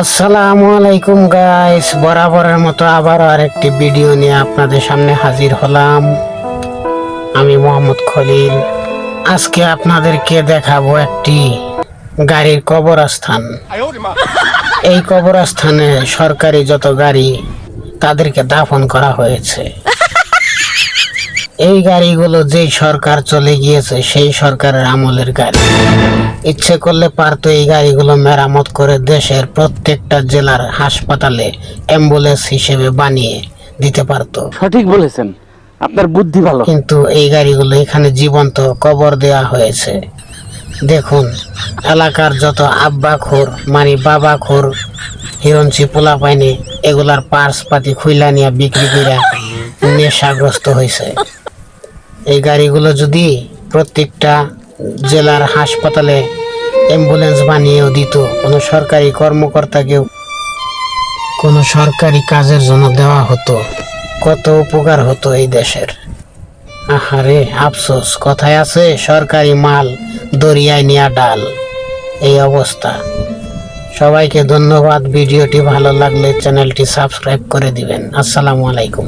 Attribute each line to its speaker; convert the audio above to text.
Speaker 1: আসসালামু আলাইকুম গাইস বরাবরের মতো আবারও আরেকটি ভিডিও নিয়ে আপনাদের সামনে হাজির হলাম। আমি মোহাম্মদ খলিল। আজকে আপনাদেরকে দেখাবো একটি গাড়ির কবরস্থান। এই কবরস্থানে সরকারি যত গাড়ি, তাদেরকে দাফন করা হয়েছে। এই গাড়িগুলো যেই সরকার চলে গিয়েছে সেই সরকারের আমলের গাড়ি। ইচ্ছে করলে পারতো এই গাড়িগুলো মেরামত করে দেশের প্রত্যেকটা জেলার হাসপাতালে অ্যাম্বুলেন্স হিসেবে বানিয়ে দিতে পারতো।
Speaker 2: সঠিক বলেছেন। আপনার বুদ্ধি ভালো।
Speaker 1: কিন্তু এই গাড়িগুলো এখানে জীবন্ত কবর দেওয়া হয়েছে। দেখুন এলাকার যত আব্বা খোর মানে বাবা খোর হিরঞ্চি পোলা পাইনি এগুলার পার্স পাতি খুইলা নিয়ে বিক্রি করে নেশাগ্রস্ত হয়েছে এই গাড়িগুলো যদি প্রত্যেকটা জেলার হাসপাতালে অ্যাম্বুলেন্স বানিয়েও দিত, কোনো সরকারি কর্মকর্তাকেও কোনো সরকারি কাজের জন্য দেওয়া হতো, কত উপকার হতো এই দেশের। আহারে, আফসোস, কথায় আছে, সরকারি মাল দরিয়ায় নিয়া ডাল, এই অবস্থা। সবাইকে ধন্যবাদ, ভিডিওটি ভালো লাগলে চ্যানেলটি সাবস্ক্রাইব করে দিবেন। আসসালামু আলাইকুম।